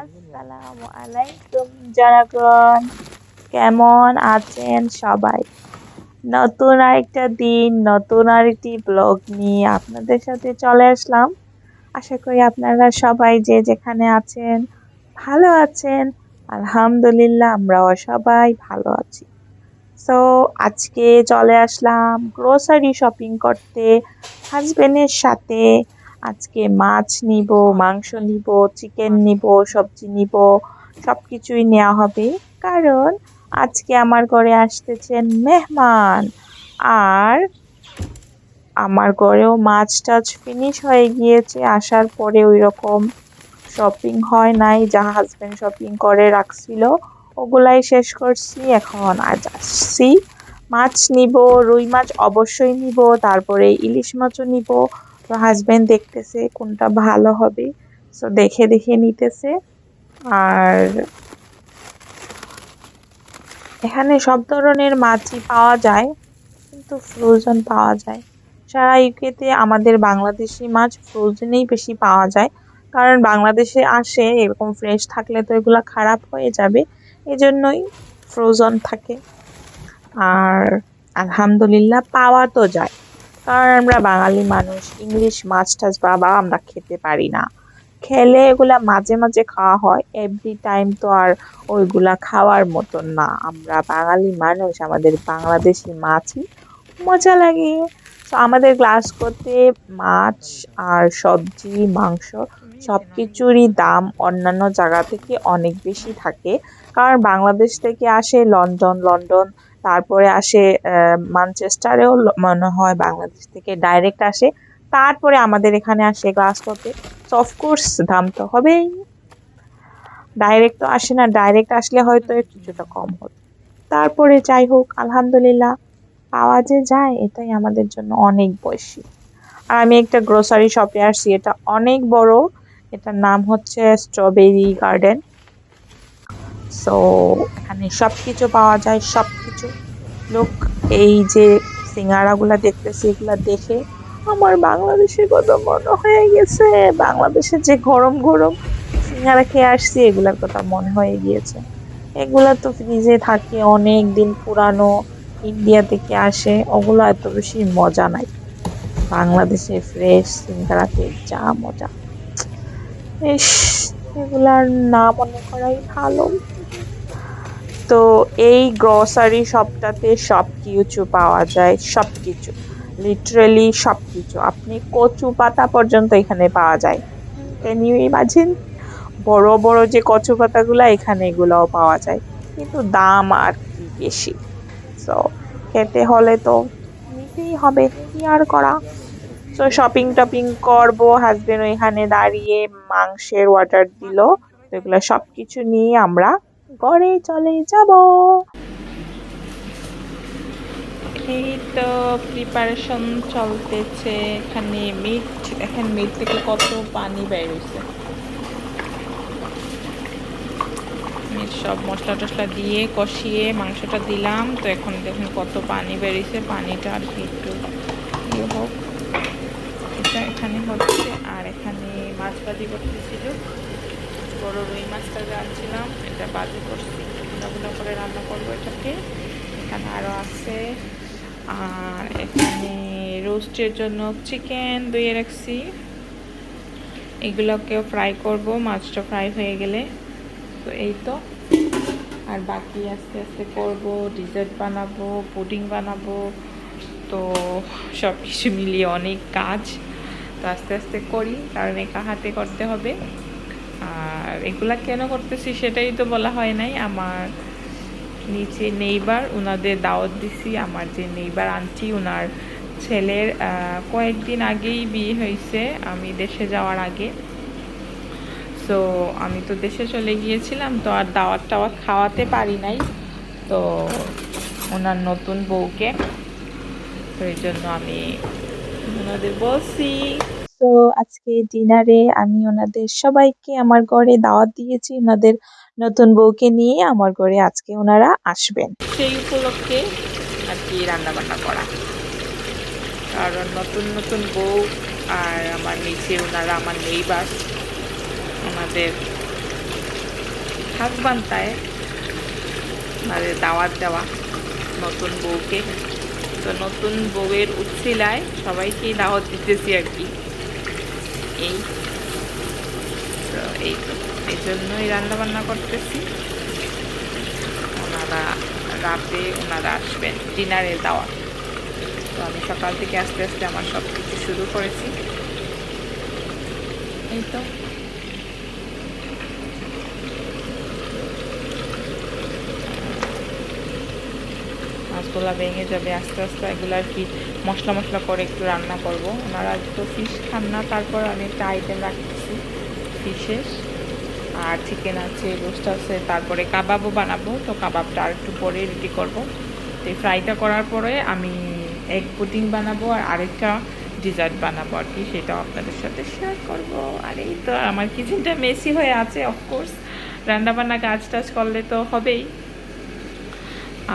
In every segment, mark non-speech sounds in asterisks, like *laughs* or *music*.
আসসালামু আলাইকুম জনগণ। কেমন আছেন সবাই? নতুন আরেকটা দিন, নতুন আরেকটি ব্লগ নিয়ে আপনাদের সাথে চলে আসলাম। আশা করি আপনারা সবাই যে যেখানে আছেন, ভালো আছেন। আলহামদুলিল্লাহ, আমরাও সবাই ভালো আছি। সো আজকে চলে আসলাম গ্রোসারি শপিং করতে হাজবেন্ডের সাথে আজকে মাছ নিব, মাংস নিব চিকেন নিব, সবজি নিব সব কিছুই নেওয়া হবে। কারণ আজকে আমার ঘরে আসতেছেন মেহমান। আর আমার ঘরেও মাছ টাছ ফিনিশ হয়ে গিয়েছে, আসার পরে ওই রকম শপিং হয় নাই, যা হাজব্যান্ড শপিং করে রাখছিল, ওগুলাই শেষ করছি। এখন আজ আসছি, মাছ নিব, রুই মাছ অবশ্যই নিব, তারপরে ইলিশ মাছও নিব তো হাজবেন্ড দেখতেছে কোনটা ভালো হবে। সো দেখে দেখে নিতেছে। আর এখানে সব ধরনের মাছই পাওয়া যায়, কিন্তু ফ্রোজেন পাওয়া যায়। সারা ইউকেতে আমাদের বাংলাদেশি মাছ ফ্রোজেনেই বেশি পাওয়া যায়। কারণ বাংলাদেশে আসে, এরকম ফ্রেশ থাকলে তো এগুলো খারাপ হয়ে যাবে। এজন্যই ফ্রোজন থাকে। আর আলহামদুলিল্লাহ পাওয়া তো যায়। কারণ আমরা বাঙালি মানুষ, ইংলিশ মাছ টাছ বাবা আমরা খেতে পারি না। খেলে এগুলা মাঝে মাঝে খাওয়া হয় এভরি টাইম তো আর ওইগুলা খাওয়ার মতন না। আমরা বাঙালি মানুষ, আমাদের বাংলাদেশি মাছই মজা লাগে। তো আমাদের গ্লাস করতে মাছ আর সবজি, মাংস সব কিছুরই দাম অন্যান্য জায়গা থেকে অনেক বেশি থাকে। কারণ বাংলাদেশ থেকে আসে লন্ডন লন্ডন তারপরে আসে মানচেস্টারেও মনে হয় বাংলাদেশ থেকে ডাইরেক্ট আসে। তারপরে আমাদের এখানে আসে গ্লাসকোতে সো অফকোর্স দাম তো হবেই। ডাইরেক্ট তো আসে না ডাইরেক্ট আসলে হয়তো কিছুটা কম হতো। তারপরে যাই হোক, আলহামদুলিল্লাহ পাওয়া যে যায়, এটাই আমাদের জন্য অনেক বেশি। আর আমি একটা গ্রোসারি শপে আসছি, এটা অনেক বড়। এটার নাম হচ্ছে স্ট্রবেরি গার্ডেন সো এখানে। সব কিছু পাওয়া যায় সব কিছু লোক এই যে সিঙ্গারাগুলা দেখতেছি, এগুলা দেখে আমার বাংলাদেশের কথা মনে হয়ে গেছে। বাংলাদেশে যে গরম গরম সিঙ্গারা খেয়ে আসছি, এগুলার কথা মনে হয়ে গিয়েছে। এগুলা তো ফ্রিজে থাকে অনেক দিন পুরানো ইন্ডিয়া থেকে আসে, ওগুলো এত বেশি মজা নাই। বাংলাদেশে ফ্রেশ সিঙ্গারাতে যা মজা। ইস, এগুলার না মনে করাই ভালো। তো এই গ্রসারি শপটাতে সব কিছু পাওয়া যায় সব কিছু লিটারেলি সব কিছু আপনি কচু পাতা পর্যন্ত এখানে পাওয়া যায়। ক্যান ইউ ইমাজিন বড় বড় যে কচু পাতাগুলো, এখানে এগুলোও পাওয়া যায়। কিন্তু দাম আর কি বেশি? সো খেতে হলে তো নিতেই হবে। কি আর করা? সো শপিং টপিং করব হাজবেন্ড ওইখানে দাঁড়িয়ে মাংসের অর্ডার দিল। এগুলো সব কিছু নিয়ে আমরা ঘরে চলে যাব। এই তো প্রিপারেশন চলতেছে। এখানে মিট এখন মিট থেকে কত পানি বের মিট সব মশলা টশলা দিয়ে কষিয়ে মাংসটা দিলাম। তো এখন দেখুন কত পানি বেরিয়েছে পানিটা আর কি একটু ইয়ে হোক। এটা এখানে হচ্ছে। আর এখানে মাছ ভাজি করতেছিল। বড় রুই মাছটা রাখছিলাম এটা বাজি করছি। গুঁড়া করে রান্না করব এটাকে। এখানে আরও আছে। আর এখানে রোস্টের জন্য চিকেন ধুয়ে রাখছি। এগুলোকেও ফ্রাই করব, মাছটা ফ্রাই হয়ে গেলে। তো এই তো। আর বাকি আস্তে আস্তে করব, ডিজার্ট বানাবো, পুডিং বানাবো। তো সব কিছু মিলিয়ে অনেক কাজ। তো আস্তে আস্তে করি, কারণ একা হাতে করতে হবে। আর এগুলা কেন করতেছি সেটাই তো বলা হয় নাই। আমার নিচে নেইবার ওনাদের দাওয়াত দিছি। আমার যে নেইবার আন্টি ওনার ছেলের কয়েকদিন আগেই বিয়ে হয়েছে আমি দেশে যাওয়ার আগে। সো আমি তো দেশে চলে গিয়েছিলাম, তো আর দাওয়াত টাওয়াত খাওয়াতে পারি নাই। তো ওনার নতুন বউকে, তো এই জন্য আমি ওনাদের বলছি তো আজকে ডিনারে আমি ওনাদের সবাইকে আমার ঘরে দাওয়াত দিয়েছি। ওনাদের নতুন বউকে নিয়ে আমার ঘরে আজকে ওনারা আসবেন। সেই উপলক্ষে আর কি রান্না বান্না করা। কারণ নতুন নতুন বউ আর আমার নিচে ওনারা আমার নেইবার ওনাদের খাস বান্তায় মানে দাওয়াত দেওয়া নতুন বউকে। তো নতুন বউয়ের উচ্ছিলায় সবাইকেই দাওয়াত দিতেছি আর কি। এই। তো এই এই জন্যই রান্না বান্না করতেছি। ওনারা রাতে ওনারা আসবেন ডিনারের দাওয়া তো আমি সকাল থেকে আস্তে আস্তে আমার সব কিছু শুরু করেছি। এই তো। মাছগুলো ভেঙে যাবে, আস্তে আস্তে এগুলো আর কি মশলা মশলা করে একটু রান্না করব। ওনারা তো ফিশ খান না, তারপর আমি একটা আইটেম রাখতেছি ফিশের আর চিকেন আছে রোস্ট আছে, তারপরে কাবাবও বানাবো। তো কাবাবটা আর একটু পরে রেডি করব। তো এই ফ্রাইটা করার পরে আমি এগ পুটিং বানাবো আর আরেকটা ডিজার্ট বানাবো আর কি, সেটাও আপনাদের সাথে শেয়ার করব। আর এই তো আমার কিচেনটা মেসি হয়ে আছে অফকোর্স রান্নাবান্না কাজ টাজ করলে তো হবেই।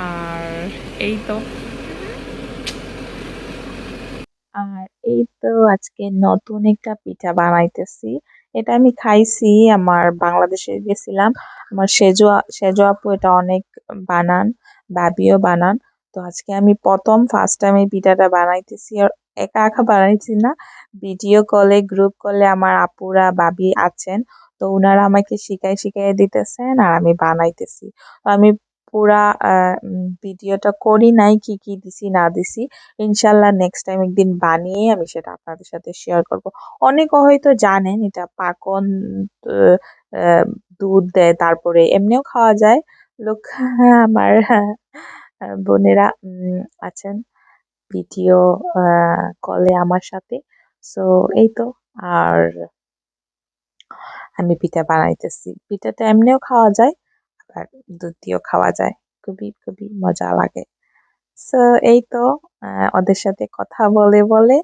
আর এই তো আর এই তো আজকে নতুন একটা পিঠা বানাইতেছি। এটা আমি খাইছি, আমার বাংলাদেশে গেছিলাম। আমার সেজো সেজো আপু এটা অনেক বানান, ভাবিও বানান। তো আজকে আমি প্রথম ফার্স্ট টাইম এই পিঠাটা বানাইতেছি। আর একা একা বানাইছি না ভিডিও কলে গ্রুপ কলে আমার আপুরা বাবি আছেন। তো ওনারা আমাকে শিখাই শিখাই দিতেছেন আর আমি বানাইতেছি। তো আমি পুরা ভিডিওটা করি নাই, কি কি দিছি, না দিছি। ইনশাল্লাহ নেক্সট টাইম একদিন বানিয়ে আমি সেটা আপনাদের সাথে শেয়ার করব। অনেকে হয়তো জানেন এটা পাকন দুধ দেয়, তারপরে এমনিও খাওয়া যায়। লোক, আমার বোনেরা আছেন ভিডিও কলে আমার সাথে। সো এই তো, আর আমি পিঠা বানাইতেছি। পিঠাটা এমনিও খাওয়া যায়। আবার দুধ দিয়েও খাওয়া যায়। খুবই খুবই মজা লাগে। সো এই তো ওদের সাথে কথা বলে বলে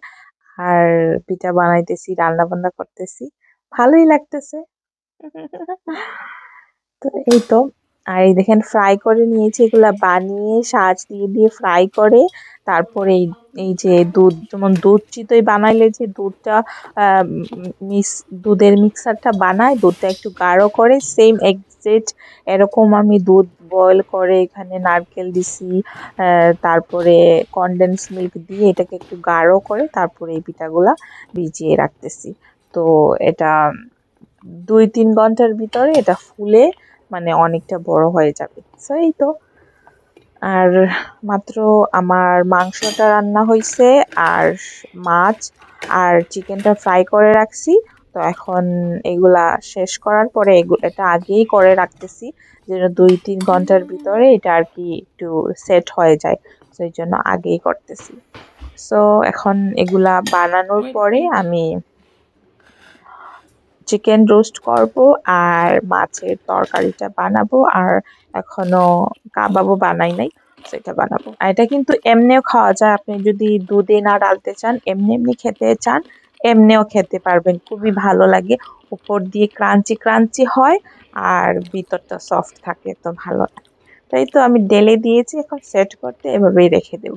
আর পিঠা বানাইতেছি রান্না বান্না করতেছি। ভালোই লাগতেছে। *laughs* তো এই তো আর এই দেখেন ফ্রাই করে নিয়েছি, এগুলা বানিয়ে সাজ দিয়ে দিয়ে ফ্রাই করে, তারপরে এই এই যে দুধ, যেমন দুধ চিতই বানাইলে যে দুধটা মিক্স, দুধের মিক্সারটা বানায়, দুধটা একটু গাঢ় করে সেম এক্সাক্ট এরকম আমি দুধ বয়েল করে এখানে নারকেল দিছি তারপরে কনডেন্স মিল্ক দিয়ে এটাকে একটু গাঢ় করে, তারপরে এই পিঠাগুলা ভিজিয়ে রাখতেছি। তো এটা দুই, তিন ঘণ্টার ভিতরে এটা ফুলে মানে অনেকটা বড় হয়ে যাবে। সো এই তো আর মাত্র আমার মাংসটা রান্না হয়েছে আর মাছ আর চিকেনটা ফ্রাই করে রাখছি। তো এখন এগুলা শেষ করার পরে এটা আগেই করে রাখতেছি, যেন দুই তিন ঘণ্টার ভিতরে এটা আর কি একটু সেট হয়ে যায়। সেই জন্য আগেই করতেছি। সো এখন এগুলা বানানোর পরে আমি চিকেন রোস্ট করব আর মাছের তরকারিটা বানাবো আর এখনও কাবাবও বানাই নাই, সেটা বানাবো। আর এটা কিন্তু এমনিও খাওয়া যায়, আপনি যদি দুধে না ডালতে চান, এমনি এমনি খেতে চান, এমনিও খেতে পারবেন, খুবই ভালো লাগে। উপর দিয়ে ক্রাঞ্চি ক্রাঞ্চি হয় আর ভিতরটা সফট থাকে, তো ভালো লাগে। তাই তো আমি ডেলে দিয়েছি, এখন সেট করতে এভাবেই রেখে দেব।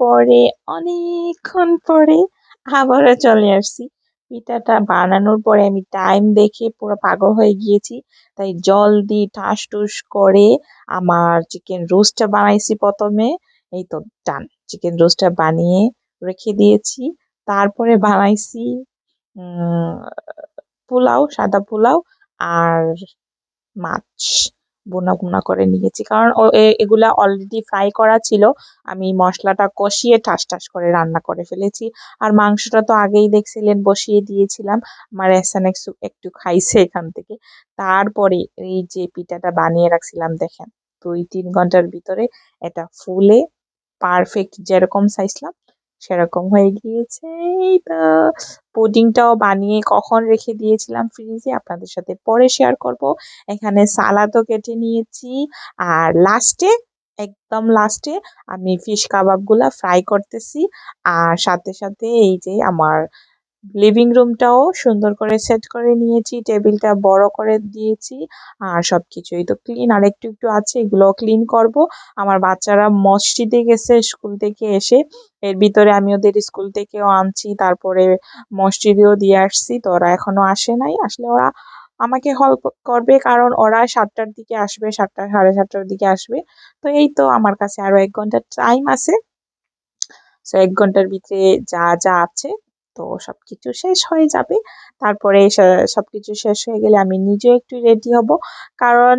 তারপরে অনেকক্ষণ পরে আবারও চলে আসছি। পিঠাটা বানানোর পরে আমি টাইম দেখে পুরো পাগল হয়ে গিয়েছি। তাই জল দিয়ে ঠাস টুস করে আমার চিকেন রোস্টটা বানাইছি প্রথমে। এই তো ডান চিকেন রোস্টটা বানিয়ে রেখে দিয়েছি। তারপরে বানাইছি পোলাও, সাদা পোলাও আর মাছ। বোনা বোনা করে নিয়েছি। কারণ এগুলা অলরেডি ফ্রাই করা ছিল। আমি মশলাটা কষিয়ে ঠাস ঠাস করে রান্না করে ফেলেছি। আর মাংসটা তো আগেই দেখছিলেন, বসিয়ে দিয়েছিলাম। আমার এসান একটু খাইছে এখান থেকে। তারপরে এই যে পিঠাটা বানিয়ে রাখছিলাম, দেখেন। দুই তিন ঘণ্টার ভিতরে এটা ফুলে পারফেক্ট যেরকম চাইছিলাম সেরকম হয়ে গিয়েছে। এই তো পুডিংটাও বানিয়ে কখন রেখে দিয়েছিলাম ফ্রিজে আপনাদের সাথে পরে শেয়ার করব। এখানে সালাদও কেটে নিয়েছি আর লাস্টে একদম লাস্টে আমি ফিশ কাবাবগুলা ফ্রাই করতেছি। আর সাথে সাথে এই যে আমার লিভিং রুমটাও সুন্দর করে সেট করে নিয়েছি টেবিলটা বড় করে দিয়েছি, আর সবকিছুই তো ক্লিন আর একটু একটু আছে এগুলো ক্লিন করব। আমার বাচ্চারা মসজিদে গেছে স্কুল থেকে এসে, এর ভিতরে আমি ওদের স্কুল থেকেও আনছি, তারপরে মসজিদেও দিয়ে আসছি, তো ওরা এখনও আসে নাই, আসলে ওরা আমাকে হেল্প করবে, কারণ ওরা সাতটার দিকে আসবে, সাতটা, সাড়ে সাতটার দিকে আসবে, তো এই তো আমার কাছে আরও এক ঘণ্টা টাইম আছে। সো এক ঘণ্টার ভিতরে যা যা আছে তো সব কিছু শেষ হয়ে যাবে। তারপরে সব কিছু শেষ হয়ে গেলে আমি নিজেও একটু রেডি হব। কারণ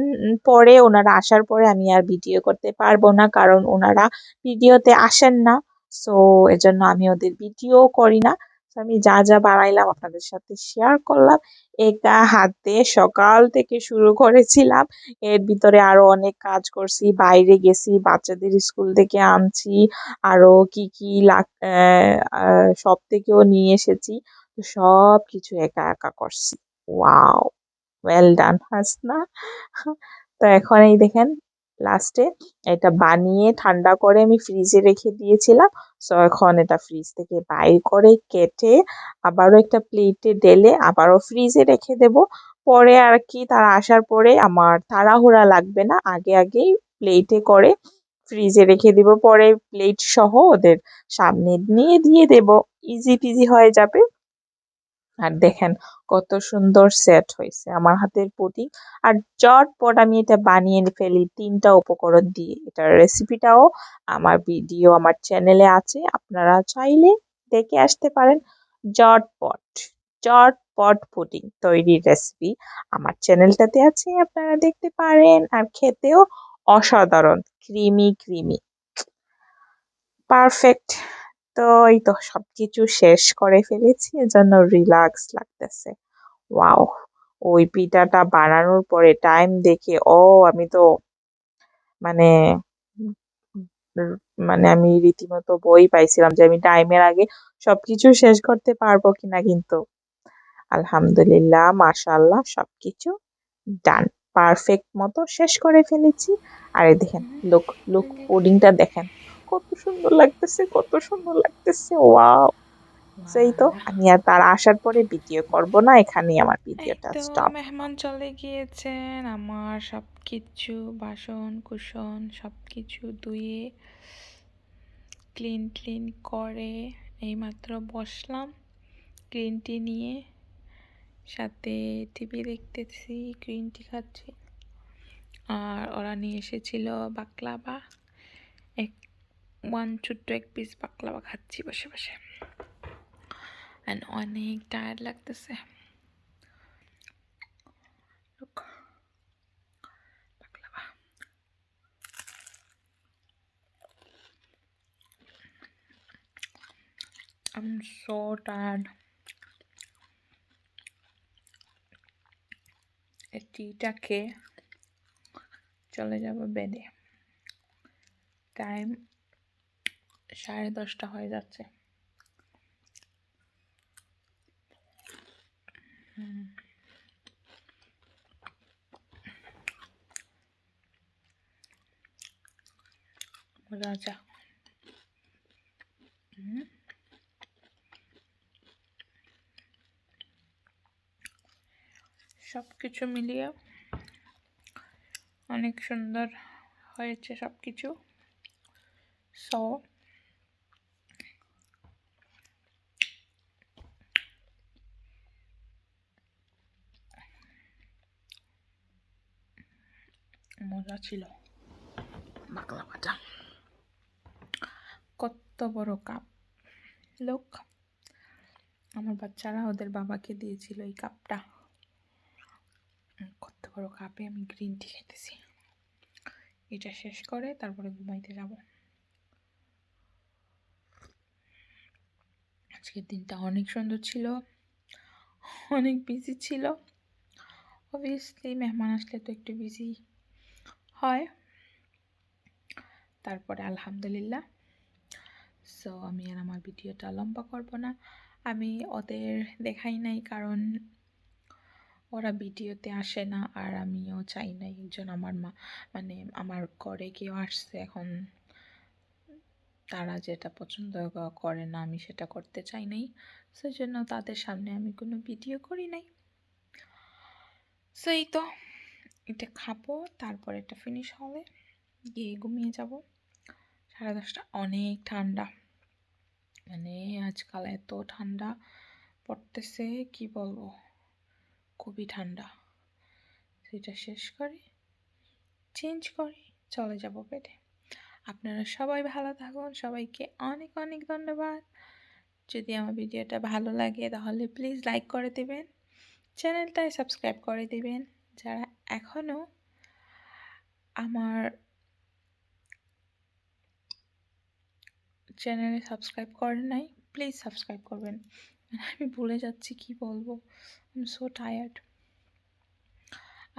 পরে ওনারা আসার পরে আমি আর ভিডিও করতে পারব না। কারণ ওনারা ভিডিওতে আসেন না। সো এজন্য আমি ওদের ভিডিও করি না। আমি যা যা বানাইলাম আপনাদের সাথে শেয়ার করলাম। একা হাতে সকাল থেকে শুরু করেছিলাম। এর ভিতরে আরও অনেক কাজ করছি। বাইরে গেছি, বাচ্চাদের স্কুল থেকে আনছি। আরও কি কি লাগ সব থেকেও নিয়ে এসেছি। সব কিছু একা একা করছি। Wow well done Hasna. তো এখন এই দেখেন লাস্টে এটা বানিয়ে ঠান্ডা করে আমি ফ্রিজে রেখে দিয়েছিলাম। সো এখন এটা ফ্রিজ থেকে বাইর করে কেটে আবারও একটা প্লেটে ঢেলে আবারও ফ্রিজে রেখে দেব। পরে আর কি, তারা আসার পরে আমার তাড়াহুড়া লাগবে না। আগে আগেই প্লেটে করে ফ্রিজে রেখে দিব। পরে প্লেট সহ ওদের সামনে নিয়ে দিয়ে দেব। ইজি পিজি হয়ে যাবে। আর দেখেন কত সুন্দর সেট হয়েছে আমার হাতের পুডিং আর চটপট আমি এটা বানিয়ে ফেলি, তিনটা উপকরণ দিয়ে। এটার রেসিপিটাও আমার ভিডিও আমার চ্যানেলে আছে, আপনারা চাইলে দেখে আসতে পারেন। জটপট চটপট পুডিং তৈরির রেসিপি আমার চ্যানেলটাতে আছে, আপনারা দেখতে পারেন। আর খেতেও অসাধারণ ক্রিমি ক্রিমি পারফেক্ট তো এই তো সবকিছু শেষ করে ফেলেছি, এজন্য রিল্যাক্স লাগতেছে। ওয়াও ওই পিঠাটা বানানোর পরে টাইম দেখে, ও আমি তো মানে মানে আমি রীতিমতো বই পাইছিলাম যে আমি টাইমের আগে সবকিছু শেষ করতে পারব কিনা কিন্তু। আলহামদুলিল্লাহ, মাশাআল্লাহ, সবকিছু ডান পারফেক্ট মতো শেষ করে ফেলেছি। আর দেখেন লুক লুক পুডিংটা দেখেন। কত সুন্দর লাগতেছে কত সুন্দর লাগতেছে ওয়াও। সেই তো আমি আর তারা আসার পরে ভিডিও করব না এখানেই আমার ভিডিওটা স্টপ মেহমান চলে গিয়েছেন আমার সব কিছু বাসন কুসন সব কিছু ধুয়ে ক্লিন ক্লিন করে এইমাত্র বসলাম গ্রিন টি নিয়ে সাথে টিভি দেখতেছি গ্রিন টি খাচ্ছি আর ওরা নিয়ে এসেছিল বাকলাবা। ওয়ান ছোট্ট এক পিস বাকলাবা খাচ্ছি বসে বসে অ্যান্ড অনেক টায়ার্ড লাগতেছে. I'm so tired. টিটা খেয়ে চলে যাব বেডে টাইম সাড়ে দশটা হয়ে যাচ্ছে। হুম। সব কিছু মিলিয়ে অনেক সুন্দর হয়েছে সব কিছু সো মজা ছিল। বাকলাভাটা কত বড় কাপ। লোক আমার বাচ্চারা ওদের বাবাকে দিয়েছিল এই কাপটা। কত বড় কাপে আমি গ্রিন টি খেতেছি। এটা শেষ করে তারপরে ঘুমাইতে যাব। আজকের দিনটা অনেক সুন্দর ছিল অনেক বিজি ছিল। অবভিয়াসলি মেহমান আসলে তো একটু বিজি হয়। তারপরে আলহামদুলিল্লাহ। সো আমি আর আমার ভিডিওটা লম্বা করব না। আমি ওদের দেখাই নাই কারণ ওরা ভিডিওতে আসে না আর আমিও চাই না একজন আমার মা মানে আমার ঘরে কেউ আসছে এখন। তারা যেটা পছন্দ করে না আমি সেটা করতে চাই নাই। সেই জন্য তাদের সামনে আমি কোনো ভিডিও করি নাই। সেই তো। এটা খাব, তারপর এটা ফিনিশ হবে, গিয়ে ঘুমিয়ে যাব। সাড়ে দশটা অনেক ঠান্ডা। মানে আজকাল এত ঠান্ডা পড়তেছে, কি বলব? খুবই ঠান্ডা। সেটা শেষ করে চেঞ্জ করি, চলে যাব বেডে আপনারা সবাই ভালো থাকুন, সবাইকে অনেক অনেক ধন্যবাদ। যদি আমার ভিডিওটা ভালো লাগে, তাহলে প্লিজ লাইক করে দেবেন। চ্যানেলটায় সাবস্ক্রাইব করে দেবেন। যারা এখনও আমার চ্যানেলে সাবস্ক্রাইব করেন নাই প্লিজ সাবস্ক্রাইব করবেন। আমি ভুলে যাচ্ছি কি বলব আই সো টায়ার্ড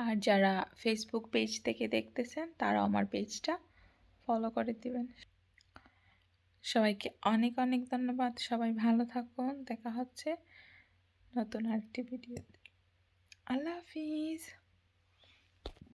আর যারা ফেসবুক পেজ থেকে দেখতেছেন তারা আমার পেজটা ফলো করে দিবেন। সবাইকে অনেক অনেক ধন্যবাদ। সবাই ভালো থাকুন। দেখা হচ্ছে নতুন আরেকটি ভিডিও আল্লাহ হাফিজ।